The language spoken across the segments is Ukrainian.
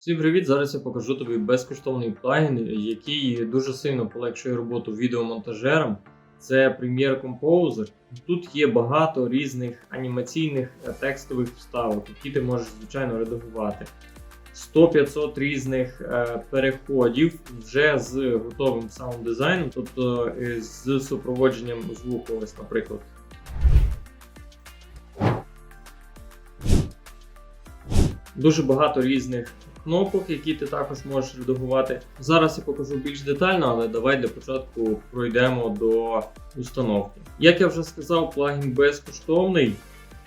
Всім привіт! Зараз я покажу тобі безкоштовний плагін, який дуже сильно полегшує роботу відеомонтажерам. Це Premiere Composer. Тут є багато різних анімаційних е, текстових вставок, які ти можеш звичайно редагувати. 100-500 різних е, переходів вже з готовим саунд-дизайном, тобто е, з супроводженням звуку, ось, наприклад. Дуже багато різних кнопок, які ти також можеш редагувати. Зараз я покажу більш детально, але давай для початку пройдемо до установки. Як я вже сказав, плагін безкоштовний.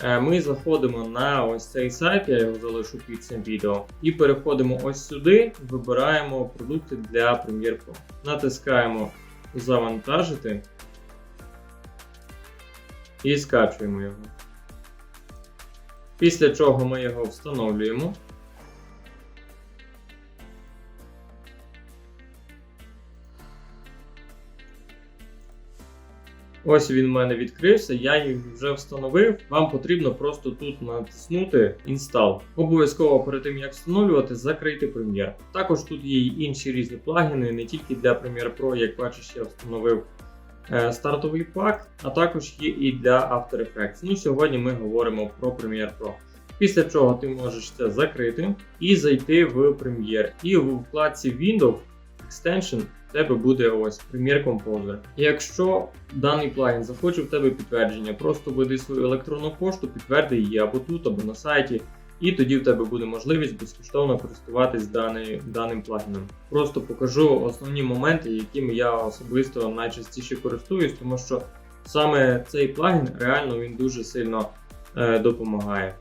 Е, Ми заходимо на ось цей сайт, я його залишу під цим відео, і переходимо ось сюди, вибираємо продукти для Premiere Pro. Натискаємо Завантажити і скачуємо його. Після чого ми його встановлюємо. Ось він в мене відкрився, я їх вже встановив. Вам потрібно просто тут натиснути Install. Обов'язково перед тим як встановлювати, закрити Premiere. Також тут є інші різні плагіни, не тільки для Premiere Pro, як бачиш, я встановив е, стартовий пак, а також є і для After Effects. Ну, сьогодні ми говоримо про Premiere Pro. Після чого ти можеш це закрити і зайти в Premiere. І в вкладці Windows Extension тебе буде ось Premiere Composer. Якщо даний плагін захоче в тебе підтвердження, просто введи свою електронну пошту, підтверди її або тут, або на сайті, і тоді в тебе буде можливість безкоштовно користуватись даний, даним плагіном. Просто покажу основні моменти, якими я особисто найчастіше користуюсь, тому що саме цей плагін реально він дуже сильно е, допомагає.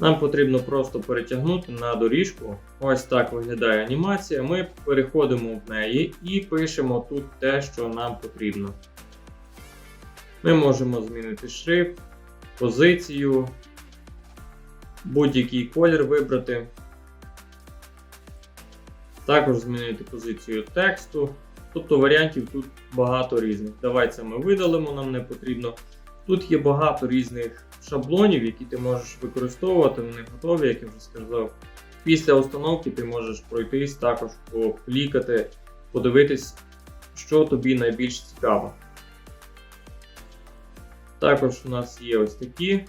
Нам потрібно просто перетягнути на доріжку. Ось так виглядає анімація. Ми переходимо в неї і пишемо тут те, що нам потрібно. Ми можемо змінити шрифт, позицію, будь-який колір вибрати. Також змінити позицію тексту. Тобто варіантів тут багато різних. Давай це ми видалимо, нам не потрібно. Тут є багато різних шаблонів, які ти можеш використовувати, вони готові, як я вже сказав. Після установки ти можеш пройтись, також поклікати, подивитись, що тобі найбільш цікаво. Також у нас є ось такі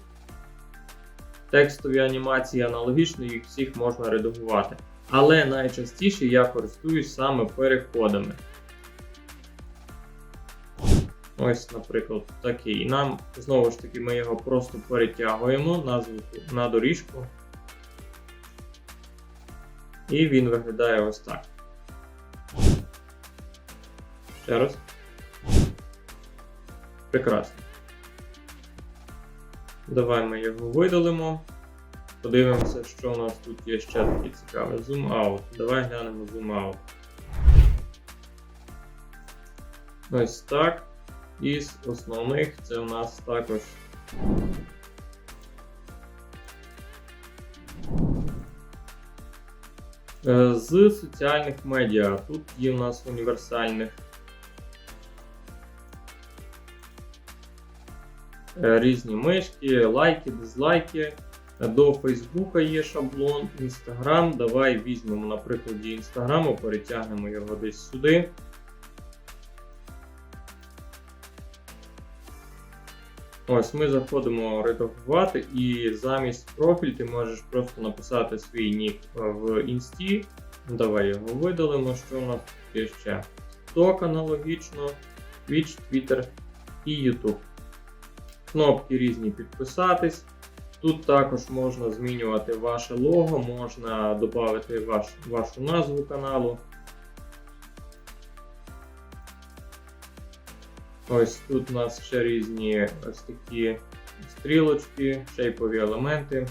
текстові анімації, аналогічно їх всіх можна редагувати. Але найчастіше я користуюсь саме переходами. Ось, наприклад, такий. І нам знову ж таки ми його просто перетягуємо на, на доріжку. І він виглядає ось так. Ще раз. Прекрасно. Давай ми його видалимо. Подивимося, що у нас тут є ще таке цікаве. Zoom out. Давай глянемо zoom out. Ось так. Із основних це у нас також Е, з соціальних медіа. Тут є у нас універсальних Е, різні мишки, лайки, дизлайки. До Фейсбука є шаблон, Інстаграм. Давай візьмемо на прикладі Інстаграму, перетягнемо його десь сюди. Ось ми заходимо редагувати, і замість профіль ти можеш просто написати свій нік е, в інсті. Давай його видалимо, що у нас є ще. Ток аналогічно, Twitch, Twitter і YouTube. Кнопки різні підписатись. Тут також можна змінювати ваше лого, можна додати ваш, вашу назву каналу. Ось тут у нас ще різні ось такі стрілочки, шейпові елементи.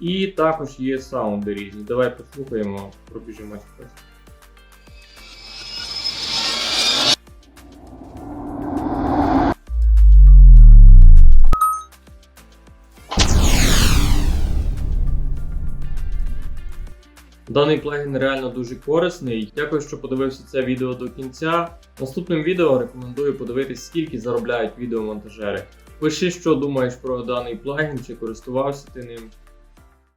І також є саунди різні. Давай послухаємо, пробіжимося Даний плагін реально дуже корисний. Дякую, що подивився це відео до кінця. Наступним відео рекомендую подивитись, скільки заробляють відеомонтажери. Пиши, що думаєш про даний плагін, чи користувався ти ним.